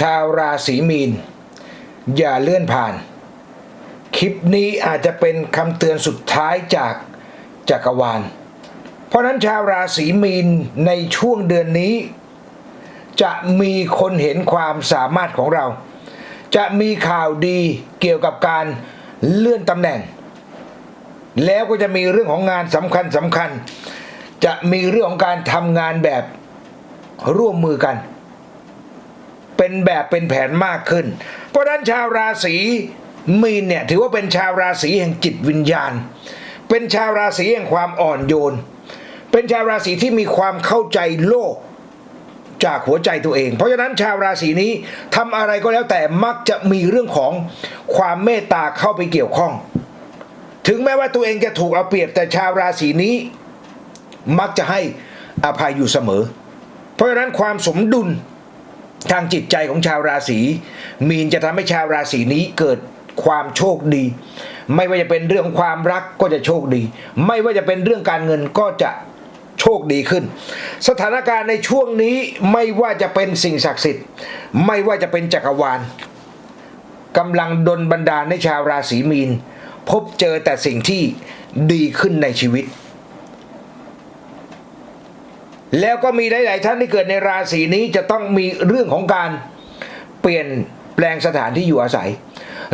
ชาวราศีมีน อย่าเลื่อนผ่าน คลิปนี้อาจจะเป็นคำเตือนสุดท้ายจากจักรวาล เพราะนั้นชาวราศีมีนในช่วงเดือนนี้ จะมีคนเห็นความสามารถของเรา จะมีข่าวดีเกี่ยวกับการเลื่อนตำแหน่ง แล้วก็จะมีเรื่องของงานสำคัญสำคัญ จะมีเรื่องของการทำงานแบบร่วมมือกัน เป็นแบบเป็นแผนมากขึ้น เพราะนั้นชาวราศีมีนเนี่ยถือว่าเป็นชาวราศีแห่งจิตวิญญาณ เป็นชาวราศีแห่งความอ่อนโยน เป็นชาวราศีที่มีความเข้าใจโลกจากหัวใจตัวเอง เพราะฉะนั้นชาวราศีนี้ทำอะไรก็แล้วแต่มักจะมีเรื่องของความเมตตาเข้าไปเกี่ยวข้อง ถึงแม้ว่าตัวเองจะถูกเอาเปรียบแต่ชาวราศีนี้ มักจะให้อภัยอยู่เสมอ เพราะฉะนั้นความสมดุล ทางจิตใจของชาวราศีมีนจะทำให้ชาวราศีนี้เกิดความโชคดี ไม่ว่าจะเป็นเรื่องความรักก็จะโชคดี ไม่ว่าจะเป็นเรื่องการเงินก็จะโชคดีขึ้น สถานการณ์ในช่วงนี้ไม่ว่าจะเป็นสิ่งศักดิ์สิทธิ์ ไม่ว่าจะเป็นจักรวาลกำลังดลบันดาลให้ชาวราศีมีน พบเจอแต่สิ่งที่ดีขึ้นในชีวิต แล้วก็มีหลาย ๆ ท่านที่เกิดในราศีนี้จะต้องมีเรื่องของการเปลี่ยนแปลงสถานที่อยู่อาศัย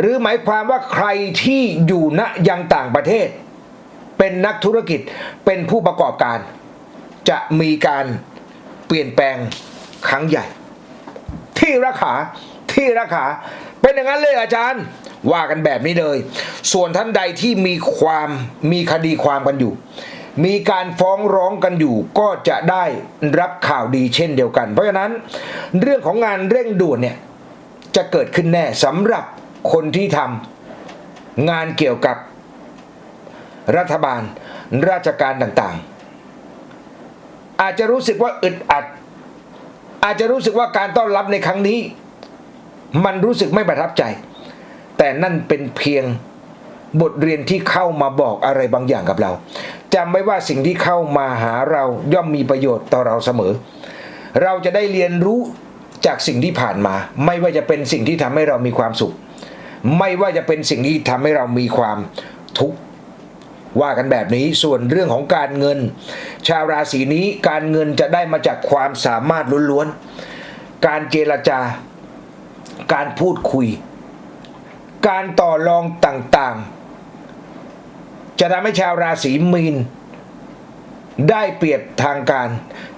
หรือหมายความว่าใครที่อยู่ณยังต่างประเทศ เป็นนักธุรกิจเป็นผู้ประกอบการ จะมีการเปลี่ยนแปลงครั้งใหญ่ ที่ราคาที่ราคาเป็นอย่างนั้นเลยอาจารย์ว่ากันแบบนี้เลย ส่วนท่านใดที่มีความมีคดีความกันอยู่ มีการฟ้องร้องกันอยู่ก็จะได้รับข่าวดีเช่นเดียวกัน เพราะฉะนั้นเรื่องของงานเร่งด่วนเนี่ยจะเกิดขึ้นแน่สำหรับคนที่ทำงานเกี่ยวกับรัฐบาลราชการต่างๆ อาจจะรู้สึกว่าอึดอัด อาจจะรู้สึกว่าการต้อนรับในครั้งนี้ มันรู้สึกไม่ประทับใจ แต่นั่นเป็นเพียงบทเรียนที่เข้ามาบอกอะไรบางอย่างกับเราจำไว้ว่าสิ่งที่เข้ามาหาเราย่อมมีประโยชน์ต่อเราเสมอ เราจะได้เรียนรู้จากสิ่งที่ผ่านมา ไม่ว่าจะเป็นสิ่งที่ทำให้เรามีความสุข ไม่ว่าจะเป็นสิ่งที่ทำให้เรามีความทุกข์ว่ากันแบบนี้ส่วนเรื่องของการเงิน ชาวราศีนี้การเงินจะได้มาจากความสามารถล้วนๆ การเจรจาการพูดคุย การต่อรองต่างๆ จะทำให้ชาวราศีมีน ได้เปรียบทางการ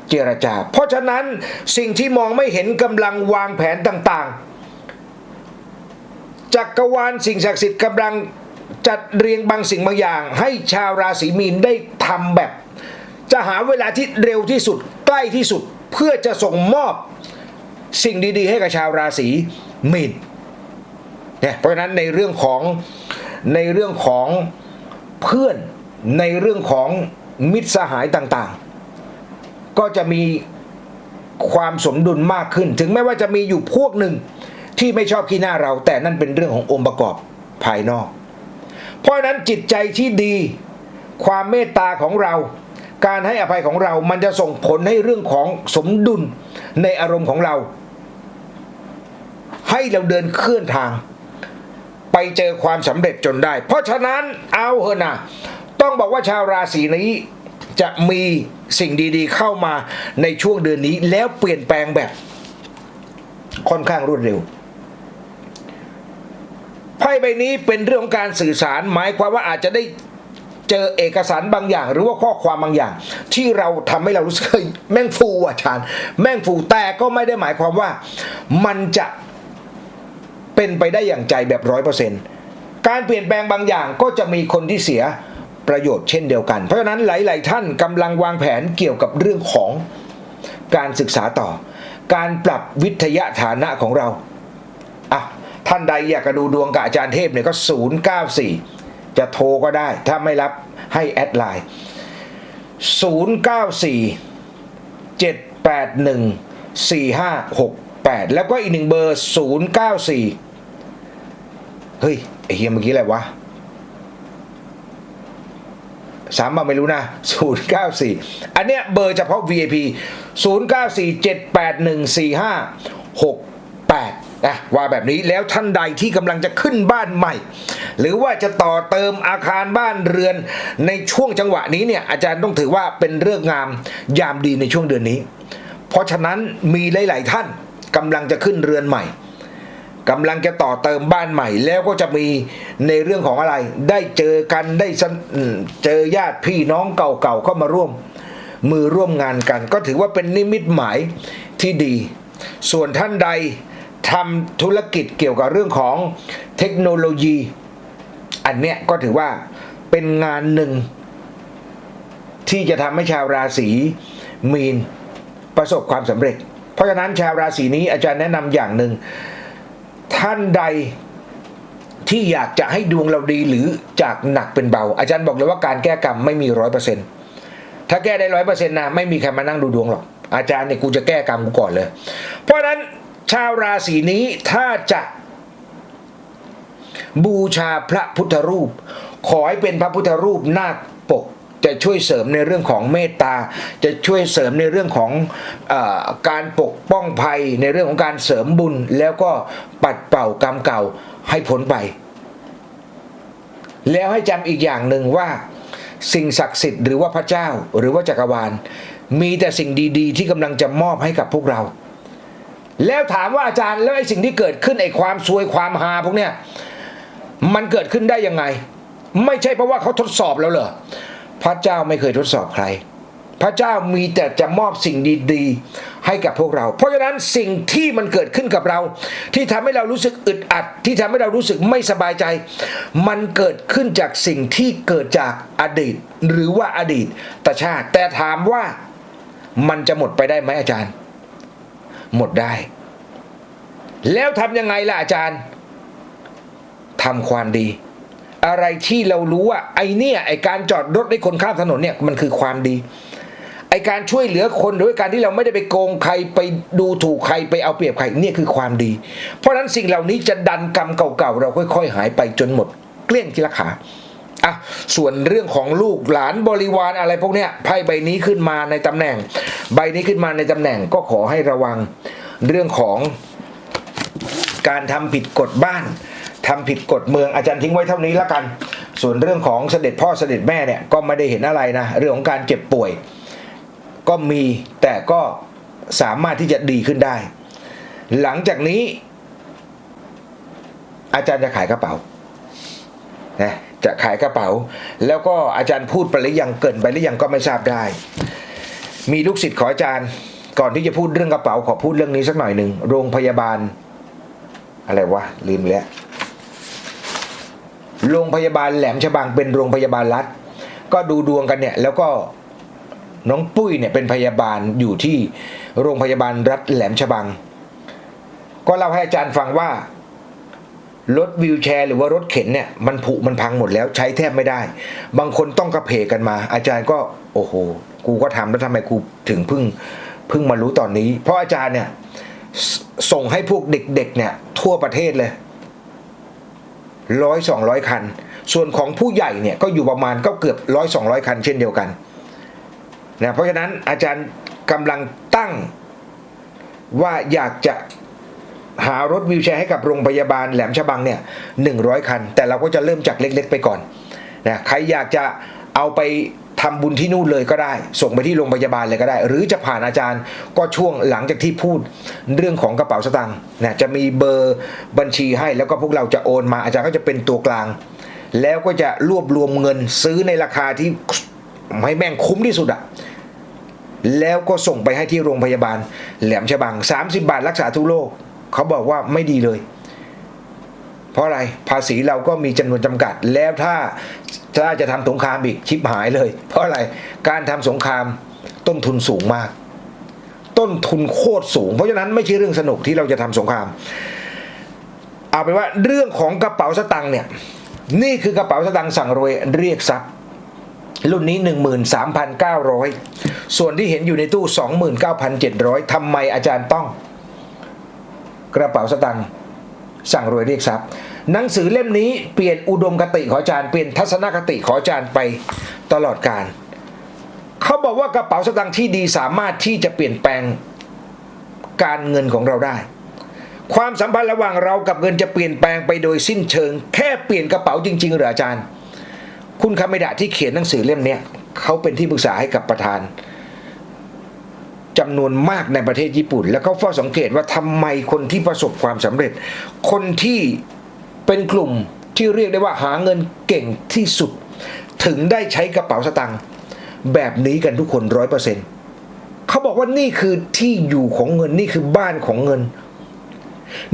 เจรจา เพราะฉะนั้นสิ่งที่มองไม่เห็นกำลังวางแผนต่างๆจักรวาลสิ่งศักดิ์สิทธิ์กำลังจัดเรียงบางสิ่งบางอย่าง ให้ชาวราศีมีนได้ทำแบบ จะหาเวลาที่เร็วที่สุดใกล้ที่สุดเพื่อจะส่งมอบสิ่งดีๆ ให้กับชาวราศีมีนเนี่ยเพราะฉะนั้นในเรื่องของในเรื่องของ เพื่อนในเรื่องของมิตรสหายต่างๆ ก็จะมีความสมดุลมากขึ้น ถึงแม้ว่าจะมีอยู่พวกหนึ่งที่ไม่ชอบขี้หน้าเรา แต่นั่นเป็นเรื่องขององค์ประกอบภายนอก เพราะนั้นจิตใจที่ดี ความเมตตาของเรา การให้อภัยของเรา มันจะส่งผลให้เรื่องของสมดุลในอารมณ์ของเรา ให้เราเดินเคลื่อนทาง เจอความสำเร็จจนได้ เพราะฉะนั้นเอาเถอะนะต้องบอกว่าชาวราศีนี้จะมีสิ่งดีๆเข้ามาในช่วงเดือนนี้ แล้วเปลี่ยนแปลงแบบค่อนข้างรวดเร็วไพ่ใบนี้เป็นเรื่องของการสื่อสารหมายความว่าอาจจะได้เจอเอกสารบางอย่าง หรือว่าข้อความบางอย่าง ที่เราทำให้เรารู้สึกเฮ้ยแม่งฟูอะชานแม่งฟูแต่ก็ไม่ได้หมายความว่า มันจะ เป็นไปได้อย่างใจแบบร้อยเปอร์เซ็นต์การเปลี่ยนแปลงบางอย่างก็จะมีคนที่เสียประโยชน์เช่นเดียวกัน เพราะฉะนั้นหลาย ๆ ท่านกำลังวางแผนเกี่ยวกับเรื่องของการศึกษาต่อ การปรับวิทยาฐานะของเราอะท่านใดอยากจะดูดวงกับอาจารย์เทพเนี่ยก็ 094 จะโทรก็ได้ ถ้าไม่รับให้แอดไลน์ 094 781 4568 แล้วก็อีกหนึ่งเบอร์ 094 เฮ้ยไอเฮียเมื่อกี้อะไรวะสามมาไม่รู้นะ 094 อันเนี้ยเบอร์เฉพาะ VIP 094 781 4568นะว่าแบบนี้แล้วท่านใดที่กำลังจะขึ้นบ้านใหม่ หรือว่าจะต่อเติมอาคารบ้านเรือนในช่วงจังหวะนี้เนี่ย อาจารย์ต้องถือว่าเป็นเรื่องงามยามดีในช่วงเดือนนี้ เพราะฉะนั้นมีหลาย ๆ ท่านกำลังจะขึ้นเรือนใหม่ กำลังจะต่อเติมบ้านใหม่ แล้วก็จะมีในเรื่องของอะไร ได้เจอกันได้เจอญาติพี่น้องเก่าๆเข้ามาร่วม มือร่วมงานกัน ก็ถือว่าเป็นนิมิตหมายที่ดี ส่วนท่านใดทำธุรกิจเกี่ยวกับเรื่องของเทคโนโลยี อันเนี้ยก็ถือว่าเป็นงานหนึ่ง ที่จะทำให้ชาวราศีมีนประสบความสำเร็จ เพราะฉะนั้นชาวราศีนี้อาจารย์แนะนำอย่างหนึ่ง ท่านใดที่อยากจะให้ดวงเราดีหรือจากหนักเป็นเบา อาจารย์บอกเลยว่าการแก้กรรมไม่มีร้อยเปอร์เซ็นต์ถ้าแก้ได้ร้อยเปอร์เซ็นต์นะไม่มีใครมานั่งดูดวงหรอก อาจารย์เนี่ยกูจะแก้กรรมกูก่อนเลย เพราะนั้นชาวราศีนี้ถ้าจะบูชาพระพุทธรูป ขอให้เป็นพระพุทธรูปนาคปก จะช่วยเสริมในเรื่องของเมตตา จะช่วยเสริมในเรื่องของอการปกป้องภัย ในเรื่องของการเสริมบุญ แล้วก็ปัดเป่ากรรมเก่าให้พ้นไป แล้วให้จำอีกอย่างหนึ่งว่า สิ่งศักดิ์สิทธิ์หรือว่าพระเจ้าหรือว่าจักรวาล มีแต่สิ่งดีๆ ที่กำลังจะมอบให้กับพวกเรา แล้วถามว่าอาจารย์แล้วไอ้สิ่งที่เกิดขึ้นไอ้ความซวยความฮาพวกเนี้ยมันเกิดขึ้นได้ยังไง ไม่ใช่เพราะว่าเขาทดสอบแล้วเหรอ พระเจ้าไม่เคยทดสอบใคร พระเจ้ามีแต่จะมอบสิ่งดีๆ ให้กับพวกเรา เพราะฉะนั้นสิ่งที่มันเกิดขึ้นกับเรา ที่ทำให้เรารู้สึกอึดอัด ที่ทำให้เรารู้สึกไม่สบายใจ มันเกิดขึ้นจากสิ่งที่เกิดจากอดีต หรือว่าอดีตตชาติ แต่ถามว่ามันจะหมดไปได้ไหมอาจารย์ หมดได้ แล้วทำยังไงล่ะอาจารย์ทำความดี อะไรที่เรารู้ว่าไอเนี่ยไอการจอดรถให้คนข้ามถนนเนี่ยมันคือความดี ไอการช่วยเหลือคนโดยการที่เราไม่ได้ไปโกงใครไปดูถูกใครไปเอาเปรียบใครเนี่ยคือความดี เพราะฉะนั้นสิ่งเหล่านี้จะดันกรรมเก่าๆเราค่อย ๆ หายไปจนหมดเกลี้ยงทีละขาอะส่วนเรื่องของลูกหลานบริวารอะไรพวกเนี้ยไพ่ใบนี้ขึ้นมาในตำแหน่ง ใบนี้ขึ้นมาในตำแหน่งก็ขอให้ระวังเรื่องของการทำผิดกฎบ้าน ทำผิดกฎเมืองอาจารย์ทิ้งไว้เท่านี้แล้วกัน ส่วนเรื่องของเสด็จพ่อเสด็จแม่เนี่ยก็ไม่ได้เห็นอะไรนะ เรื่องของการเจ็บป่วย ก็มีแต่ก็สามารถที่จะดีขึ้นได้ หลังจากนี้ อาจารย์จะขายกระเป๋านะจะขายกระเป๋า แล้วก็อาจารย์พูดไปหรือยังเกินไปหรือยังก็ไม่ทราบได้ มีลูกศิษย์ขออาจารย์ ก่อนที่จะพูดเรื่องกระเป๋าขอพูดเรื่องนี้สักหน่อยหนึ่งโรงพยาบาล อะไรวะลืมแล้ว โรงพยาบาลแหลมฉบังเป็นโรงพยาบาลรัฐ ก็ดูดวงกันเนี่ยแล้วก็น้องปุ้ยเนี่ยเป็นพยาบาลอยู่ที่โรงพยาบาลรัฐแหลมฉบัง ก็เล่าให้อาจารย์ฟังว่ารถวิวแชร์หรือว่ารถเข็นเนี่ยมันผุมันพังหมดแล้วใช้แทบไม่ได้ บางคนต้องกระเพกกันมา อาจารย์ก็โอ้โหกูก็ทำแล้วทำไมกูถึงเพิ่งเพิ่งมารู้ตอนนี้ เพราะอาจารย์เนี่ยสส่งให้พวกเด็กๆเนี่ยทั่วประเทศเลย ร้อยสองร้อยคัน ส่วนของผู้ใหญ่เนี่ยก็อยู่ประมาณก็เกือบร้อยสองร้อยคัน เช่นเดียวกันนะเพราะฉะนั้นอาจารย์กำลังตั้งว่าอยากจะหารถวิวแชร์ให้กับโรงพยาบาลแหลมฉบังเนี่ยหนึ่งร้อยคัน แต่เราก็จะเริ่มจากเล็กๆไปก่อนนะใครอยากจะเอาไป ทำบุญที่นู่นเลยก็ได้ ส่งไปที่โรงพยาบาลเลยก็ได้ หรือจะผ่านอาจารย์ก็ช่วงหลังจากที่พูดเรื่องของกระเป๋าสตางค์นะจะมีเบอร์บัญชีให้แล้วก็พวกเราจะโอนมาอาจารย์ก็จะเป็นตัวกลาง แล้วก็จะรวบรวมเงินซื้อในราคาที่ให้แม่งคุ้มที่สุดอะแล้วก็ส่งไปให้ที่โรงพยาบาล แหลมฉบัง 30 บาทรักษาทุกโรคเขาบอกว่าไม่ดีเลย ราะอะไรภาษีเราก็มีจำนวนจำกัด แล้วถ้าถ้าจะทำสงครามอีกชิบหายเลย เพราะอะไรการทำสงครามต้นทุนสูงมาก ต้นทุนโคตรสูง เพราะฉะนั้นไม่ใช่เรื่องสนุกที่เราจะทำสงคราม เอาเป็นว่าเรื่องของกระเป๋าสตังค์เนี่ยนี่คือกระเป๋าสตังค์สั่งรวยเรียกทรัพย์รุ่นนี้ 13,900 ส่วนที่เห็นอยู่ในตู้ 29,700ทำไมอาจารย์ต้อง กระเป๋าสตังค์สั่งรวยเรียกทรัพย์ หนังสือเล่มนี้เปลี่ยนอุดมคติของอาจารย์เปลี่ยนทัศนคติของอาจารย์ไปตลอดการเขาบอกว่ากระเป๋าสตางค์ที่ดีสามารถที่จะเปลี่ยนแปลงการเงินของเราได้ ความสัมพันธ์ระหว่างเรากับเงินจะเปลี่ยนแปลงไปโดยสิ้นเชิง แค่เปลี่ยนกระเป๋าจริงๆเหรออาจารย์ คุณคาเมดะที่เขียนหนังสือเล่มนี้เขาเป็นที่ปรึกษาให้กับประธานจำนวนมากในประเทศญี่ปุ่น แล้วเขาเฝ้าสังเกตว่าทำไมคนที่ประสบความสำเร็จ คนที่ เป็นกลุ่มที่เรียกได้ว่าหาเงินเก่งที่สุด ถึงได้ใช้กระเป๋าสตางค์แบบนี้กันทุกคนร้อยเปอร์เซ็นต์เขาบอกว่านี่คือที่อยู่ของเงินนี่คือบ้านของเงิน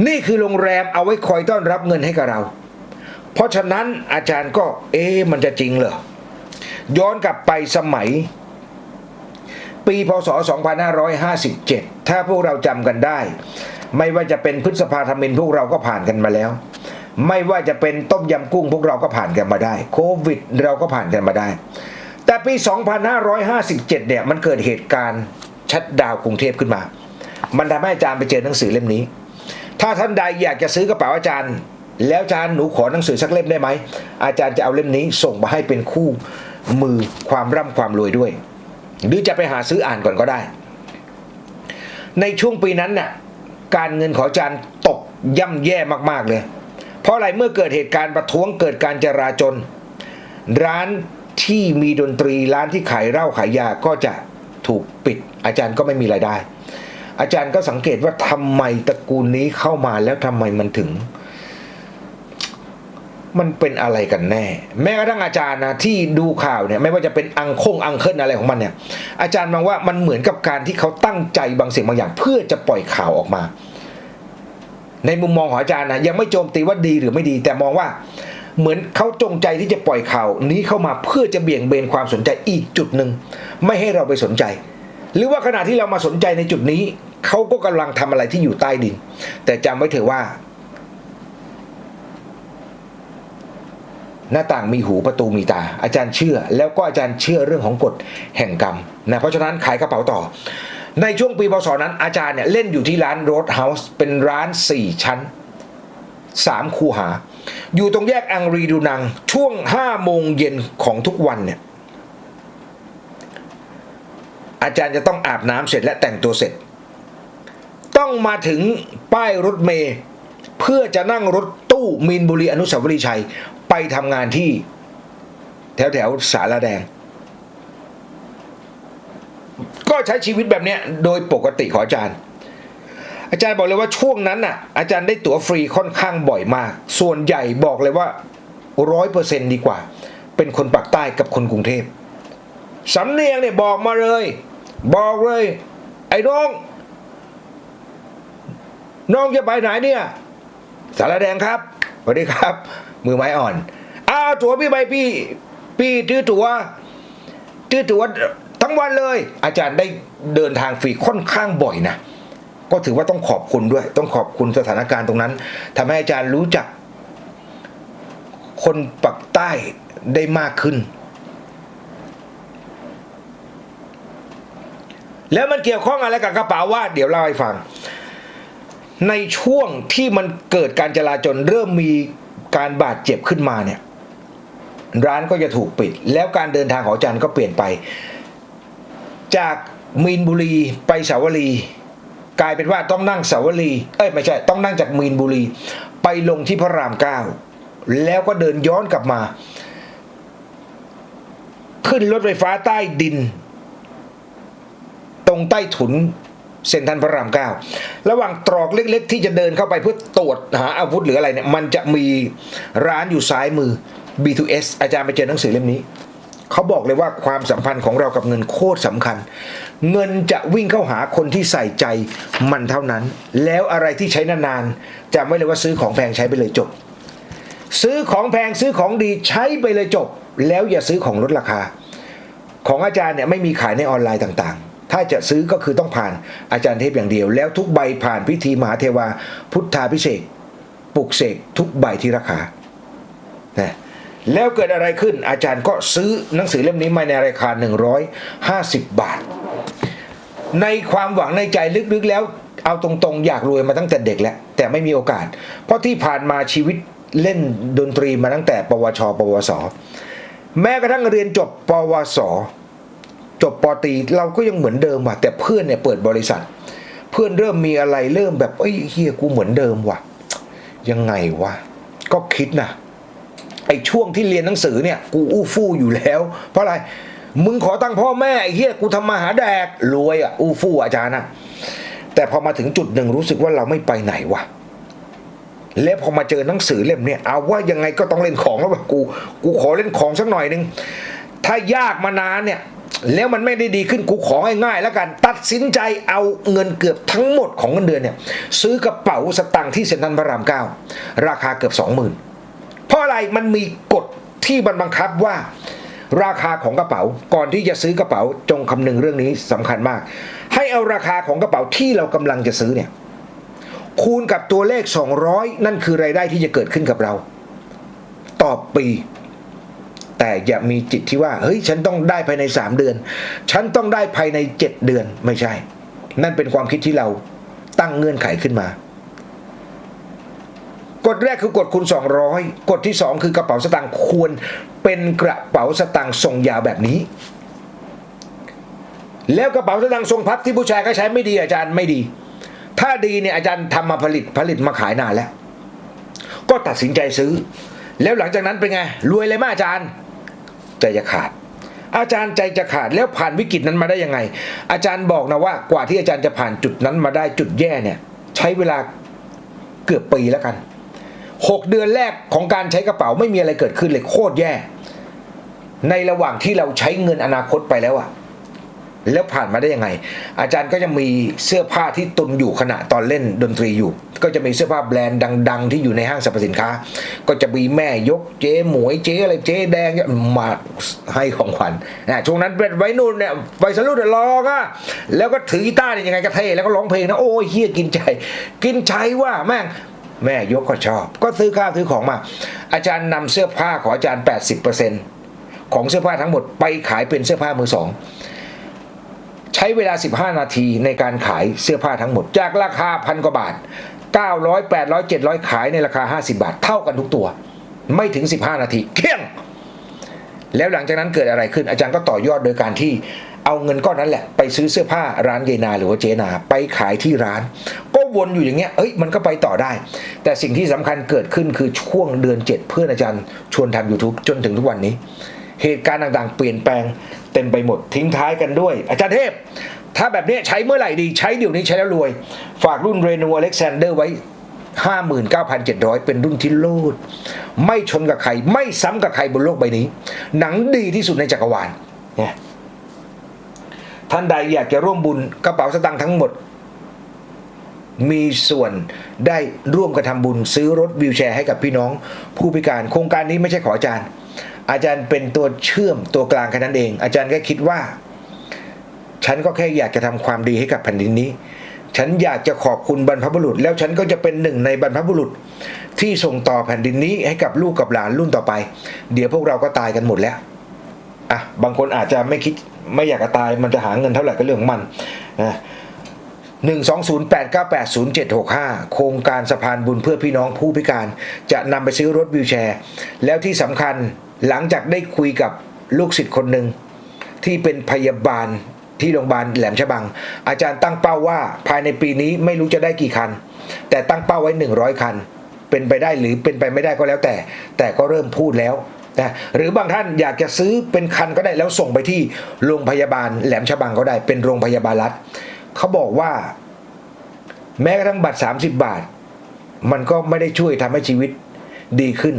นี่คือโรงแรมเอาไว้คอยต้อนรับเงินให้กับเรา เพราะฉะนั้นอาจารย์ก็เอ๊มันจะจริงเหรอย้อนกลับไปสมัย ปีพศ 2557 ถ้าพวกเราจำกันได้ ไม่ว่าจะเป็นพฤษภาธมินพวกเราก็ผ่านกันมาแล้ว ไม่ว่าจะเป็นต้มยำกุ้งพวกเราก็ผ่านกันมาได้ โควิดเราก็ผ่านกันมาได้ แต่ปี 2557 เนี่ยมันเกิดเหตุการณ์ชัดดาวกรุงเทพขึ้นมา มันทำให้อาจารย์ไปเจอหนังสือเล่มนี้ ถ้าท่านใดอยากจะซื้อกระเป๋าอาจารย์ แล้วอาจารย์หนูขอหนังสือสักเล่มได้ไหม อาจารย์จะเอาเล่มนี้ส่งมาให้เป็นคู่มือความร่ำความรวยด้วย หรือจะไปหาซื้ออ่านก่อนก็ได้ ในช่วงปีนั้นน่ะการเงินของอาจารย์ตกย่ำแย่มากๆเลย เพราะอะไรเมื่อเกิดเหตุการณ์ประท้วงเกิดการจราจน ร้านที่มีดนตรีร้านที่ขายเหล้าขายยาก็จะถูกปิด อาจารย์ก็ไม่มีรายได้ อาจารย์ก็สังเกตว่าทำไมตระกูลนี้เข้ามาแล้วทำไมมันถึง มันเป็นอะไรกันแน่ แม้กระทั่งอาจารย์นะที่ดูข่าวเนี่ย ไม่ว่าจะเป็นอังคงอังเคิลอะไรของมันเนี่ย อาจารย์มองว่ามันเหมือนกับการที่เขาตั้งใจบางสิ่งบางอย่าง เพื่อจะปล่อยข่าวออกมา ในมุมมองของอาจารย์นะยังไม่โจมตีว่าดีหรือไม่ดี แต่มองว่าเหมือนเขาจงใจที่จะปล่อยข่าวนี้เข้ามาเพื่อจะเบี่ยงเบนความสนใจอีกจุดหนึ่งไม่ให้เราไปสนใจ หรือว่าขณะที่เรามาสนใจในจุดนี้เขาก็กำลังทำอะไรที่อยู่ใต้ดิน แต่จำไว้เถอะว่า หน้าต่างมีหูประตูมีตา อาจารย์เชื่อ แล้วก็อาจารย์เชื่อเรื่องของกฎแห่งกรรมนะเพราะฉะนั้นขายกระเป๋าต่อ ในช่วงปีพศนั้นอาจารย์เนี่ยเล่นอยู่ที่ร้านโรดเฮาส์เป็นร้าน 4 ชั้น 3 คูหา อยู่ตรงแยกอังรีดูนังช่วง 5 โมงเย็นของทุกวันเนี่ยอาจารย์จะต้องอาบน้ำเสร็จและแต่งตัวเสร็จ ต้องมาถึงป้ายรถเมล์เพื่อจะนั่งรถตู้มีนบุรีอนุสาวรีย์ชัย ไปทำงานที่ แถวแถวสารแดง ก็ใช้ชีวิตแบบเนี้ยโดยปกติของอาจารย์ อาจารย์บอกเลยว่าช่วงนั้นน่ะ อาจารย์ได้ตั๋วฟรีค่อนข้างบ่อยมาก ส่วนใหญ่บอกเลยว่าร้อยเปอร์เซนดีกว่า เป็นคนปากใต้กับคนกรุงเทพสำเนียงเนี่ยบอกมาเลย บอกเลย ไอ้น้อง น้องจะไปไหนเนี่ย สารแดงครับสวัสดีครับ มือไม้อ่อนอ้าวตั๋วพี่ใบพี่ พี่ซื้อตั๋วซื้อตั๋ว ทั้งวันเลย อาจารย์ได้เดินทางฟรีค่อนข้างบ่อยนะก็ถือว่าต้องขอบคุณด้วย ต้องขอบคุณสถานการณ์ตรงนั้นทำให้อาจารย์รู้จัก คนปักใต้ได้มากขึ้น แล้วมันเกี่ยวข้องอะไรกับกระเป๋าว่า เดี๋ยวเล่าให้ฟัง ในช่วงที่มันเกิดการจลาจลเริ่มมีการบาดเจ็บขึ้นมาเนี่ย ร้านก็จะถูกปิด แล้วการเดินทางของอาจารย์ก็เปลี่ยนไป จากมีนบุรีไปสาวรี กลายเป็นว่าต้องนั่งสาวรี เอ้ยไม่ใช่ ต้องนั่งจากมีนบุรี ไปลงที่พระรามเก้าแล้วก็เดินย้อนกลับมา ขึ้นรถไฟฟ้าใต้ดิน ตรงใต้ถุนเซ็นทรัลพระรามเก้าระหว่างตรอกเล็กๆ ที่จะเดินเข้าไปเพื่อตรวจหาอาวุธหรืออะไรเนี่ย มันจะมีร้านอยู่ซ้ายมือ B2S อาจารย์ไปเจอหนังสือเล่มนี้ เขาบอกเลยว่าความสัมพันธ์ของเรากับเงินโคตรสำคัญ เงินจะวิ่งเข้าหาคนที่ใส่ใจมันเท่านั้น แล้วอะไรที่ใช้นานๆจำไว้เลยว่าซื้อของแพงใช้ไปเลยจบ ซื้อของแพงซื้อของดีใช้ไปเลยจบ แล้วอย่าซื้อของลดราคา ของอาจารย์เนี่ยไม่มีขายในออนไลน์ต่างๆ ถ้าจะซื้อก็คือต้องผ่านอาจารย์เทพอย่างเดียว แล้วทุกใบผ่านพิธีมหาเทวา พุทธาพิเศษปลุกเสกทุกใบที่ราคานะ แล้วเกิดอะไรขึ้นอาจารย์ก็ซื้อหนังสือเล่มนี้มาในราคา 150 บาท ในความหวังในใจลึกๆแล้ว เอาตรงๆ อยากรวยมาตั้งแต่เด็กแล้ว แต่ไม่มีโอกาส เพราะที่ผ่านมาชีวิตเล่นดนตรีมาตั้งแต่ ปวช ปวส แม้กระทั่งเรียนจบ ปวส จบปตรีเราก็ยังเหมือนเดิมว่ะแต่เพื่อนเนี่ยเปิดบริษัท เพื่อนเริ่มมีอะไรเริ่มแบบเอ้ยเฮียกูเหมือนเดิมว่ะ ยังไงวะก็คิดนะ ไอ้ช่วงที่เรียนหนังสือเนี่ยกูอู้ฟู่อยู่แล้ว เพราะอะไรมึงขอตั้งพ่อแม่ไอ้เฮียกูทำมาหาแดกรวยอะอู้ฟู่อาจารย์นะแต่พอมาถึงจุดหนึ่งรู้สึกว่าเราไม่ไปไหนวะแล้วพอมาเจอหนังสือเล่มเนี่ยเอาว่ายังไงก็ต้องเล่นของแล้วแบบกู กูขอเล่นของสักหน่อยหนึงถ้ายากมานานเนี่ยแล้วมันไม่ได้ดีขึ้นกูของ่ายๆแล้วกัน ตัดสินใจเอาเงินเกือบทั้งหมดของเงินเดือนเนี่ย ซื้อกระเป๋าสตางค์ที่เซ็นทรัลพระรามเก้าราคาเกือบสองหมื่น เพราะอะไรมันมีกฎที่มันบังคับว่า ราคาของกระเป๋าก่อนที่จะซื้อกระเป๋าจงคำนึงเรื่องนี้สำคัญมาก ให้เอาราคาของกระเป๋าที่เรากำลังจะซื้อเนี่ยคูณกับตัวเลข 200 นั่นคือรายได้ที่จะเกิดขึ้นกับเรา ต่อปี แต่อย่ามีจิตที่ว่า เฮ้ย ฉันต้องได้ภายใน 3 เดือน ฉันต้องได้ภายใน 7 เดือนไม่ใช่ นั่นเป็นความคิดที่เราตั้งเงื่อนไขขึ้นมา กฎแรกคือกฎคูณ200 กฎที่ 2 คือกระเป๋าสตางค์ควรเป็นกระเป๋าสตางค์ทรงยาวแบบนี้ แล้วกระเป๋าสตางค์ทรงพับที่ผู้ชายก็ใช้ไม่ดีอาจารย์ไม่ดี ถ้าดีเนี่ยอาจารย์ทำมาผลิตผลิตมาขายนานแล้ว ก็ตัดสินใจซื้อ แล้วหลังจากนั้นเป็นไงรวยเลยไหมอาจารย์ใจจะขาดอาจารย์ใจจะขาดแล้วผ่านวิกฤตนั้นมาได้ยังไง อาจารย์บอกนะว่ากว่าที่อาจารย์จะผ่านจุดนั้นมาได้จุดแย่เนี่ย ใช้เวลาเกือบปีแล้วกัน หกเดือนแรกของการใช้กระเป๋าไม่มีอะไรเกิดขึ้นเลยโคตรแย่ ในระหว่างที่เราใช้เงินอนาคตไปแล้วอะแล้วผ่านมาได้ยังไง อาจารย์ก็จะมีเสื้อผ้าที่ตุนอยู่ขณะตอนเล่นดนตรีอยู่ ก็จะมีเสื้อผ้าแบรนด์ดัง ๆ ที่อยู่ในห้างสรรพสินค้า ก็จะมีแม่ยกเจ๊หมวยเจ๊อะไรเจ๊แดงมาให้ของขวัญนะช่วงนั้นเป็นวัยรุ่นเนี่ยไวัยรุ่นเนี่ยรอก็แล้วก็ถือกีตาร์เนี่ยยังไงก็เท่แล้วก็ร้องเพลงนะโอ้ยเฮียกินใจ กินใจว่าแม่ง แม่ยกก็ชอบ ก็ซื้อข้าวซื้อของมา อาจารย์นำเสื้อผ้าของอาจารย์ 80%ของเสื้อผ้าทั้งหมดไปขายเป็นเสื้อผ้ามือสองใช้เวลา 15 นาทีในการขายเสื้อผ้าทั้งหมด จากราคาพันกว่าบาท 900 800 700 ขายในราคา 50 บาท เท่ากันทุกตัว ไม่ถึง 15 นาทีเที่ยง แล้วหลังจากนั้นเกิดอะไรขึ้น อาจารย์ก็ต่อยอดโดยการที่เอาเงินก้อนนั้นแหละ ไปซื้อเสื้อผ้าร้านเยนาหรือว่าเจนา ไปขายที่ร้าน วนอยู่อย่างเงี้ยเอ้ยมันก็ไปต่อได้ แต่สิ่งที่สำคัญเกิดขึ้นคือช่วงเดือน 7 เพื่อนอาจารย์ชวนทำ YouTube จนถึงทุกวันนี้ เหตุการณ์ต่างๆ เปลี่ยนแปลงเต็มไปหมดทิ้งท้ายกันด้วย อาจารย์เทพ ถ้าแบบนี้ใช้เมื่อไหร่ดีใช้เดี๋ยวนี้ใช้แล้วรวย ฝากรุ่นเรนูอเล็กซานเดอร์ไว้ 59,700 เป็นรุ่นที่โลด ไม่ชนกับใครไม่ซ้ำกับใครบนโลกใบนี้ หนังดีที่สุดในจักรวาลเนี่ยท่านใดอยากจะร่วมบุญกระเป๋าสตางค์ทั้งหมด มีส่วนได้ร่วมกระทำบุญซื้อรถวิวแชร์ให้กับพี่น้องผู้พิการ โครงการนี้ไม่ใช่ขออาจารย์ อาจารย์เป็นตัวเชื่อมตัวกลางแค่นั้นเอง อาจารย์ก็คิดว่า ฉันก็แค่อยากจะทำความดีให้กับแผ่นดินนี้ ฉันอยากจะขอบคุณบรรพบุรุษ แล้วฉันก็จะเป็นหนึ่งในบรรพบุรุษ ที่ส่งต่อแผ่นดินนี้ให้กับลูกกับหลานรุ่นต่อไป เดี๋ยวพวกเราก็ตายกันหมดแล้วอะบางคนอาจจะไม่คิดไม่อยากจะตายมันจะหาเงินเท่าไหร่ก็เรื่องของมันนะ หนึ่งสองศูนย์แปดเก้าแปดศูนย์เจ็ดหกห้าโครงการสะพานบุญเพื่อพี่น้องผู้พิการ จะนำไปซื้อรถวิวแชร์ แล้วที่สำคัญหลังจากได้คุยกับลูกศิษย์คนหนึ่งที่เป็นพยาบาลที่โรงพยาบาลแหลมฉบัง อาจารย์ตั้งเป้าว่าภายในปีนี้ไม่รู้จะได้กี่คัน แต่ตั้งเป้าไว้ 100 คัน เป็นไปได้หรือเป็นไปไม่ได้ก็แล้วแต่ แต่ก็เริ่มพูดแล้วนะหรือบางท่านอยากจะซื้อเป็นคันก็ได้แล้วส่งไปที่โรงพยาบาลแหลมฉบังก็ได้เป็นโรงพยาบาลรัฐ เขาบอกว่า แม้กระทั่งบัตร 30 บาท มันก็ไม่ได้ช่วยทำให้ชีวิตดีขึ้น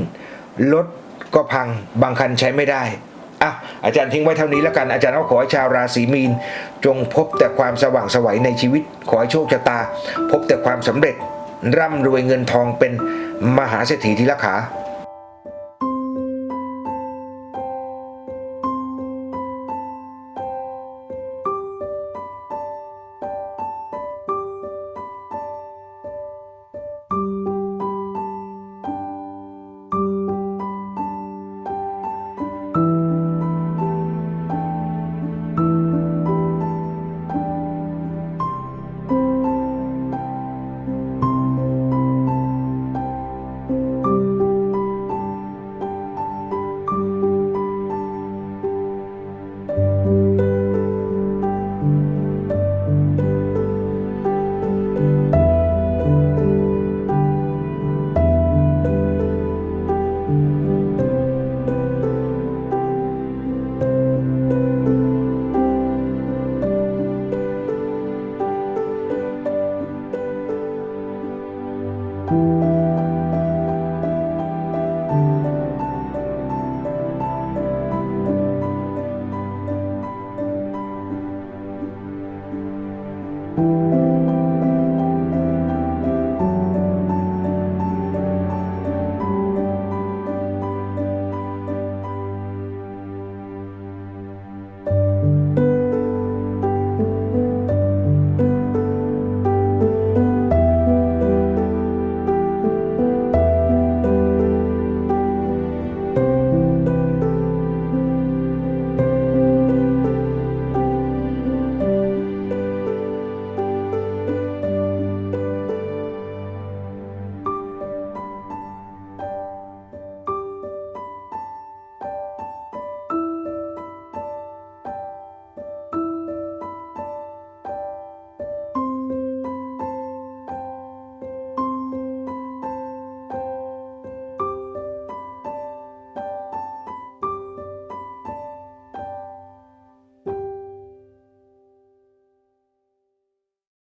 รถก็พังบางคันใช้ไม่ได้อะอาจารย์ทิ้งไว้เท่านี้แล้วกันอาจารย์ก็ขอให้ชาวราศีมีน จงพบแต่ความสว่างสวัยในชีวิต ขอให้โชคชะตา พบแต่ความสำเร็จ ร่ำรวยเงินทองเป็นมหาเศรษฐีที่ราขา